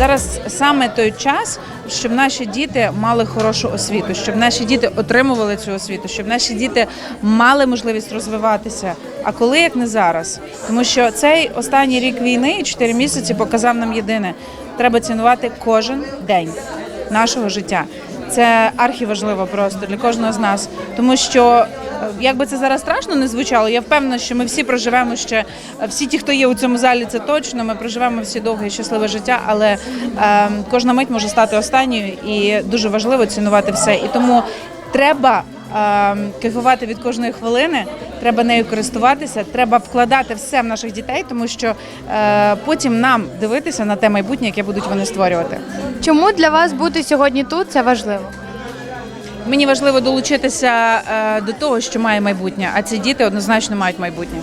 зараз саме той час, щоб наші діти мали хорошу освіту, щоб наші діти отримували цю освіту, щоб наші діти мали можливість розвиватися. А коли як не зараз? Тому що цей останній рік війни і 4 місяці показав нам єдине: треба цінувати кожен день нашого життя. Це архіважливо просто для кожного з нас, тому що як би це зараз страшно не звучало, я впевнена, що ми всі проживемо ще е, всі ті, хто є у цьому залі, це точно. Ми проживемо всі довге і щасливе життя, але е, кожна мить може стати останньою, і дуже важливо цінувати все. І тому треба е, кайфувати від кожної хвилини, треба нею користуватися, треба вкладати все в наших дітей, тому що е, потім нам дивитися на те майбутнє, яке будуть вони створювати. Чому для вас бути сьогодні тут це важливо? Мені важливо долучитися е, до того, що має майбутнє, а ці діти однозначно мають майбутнє.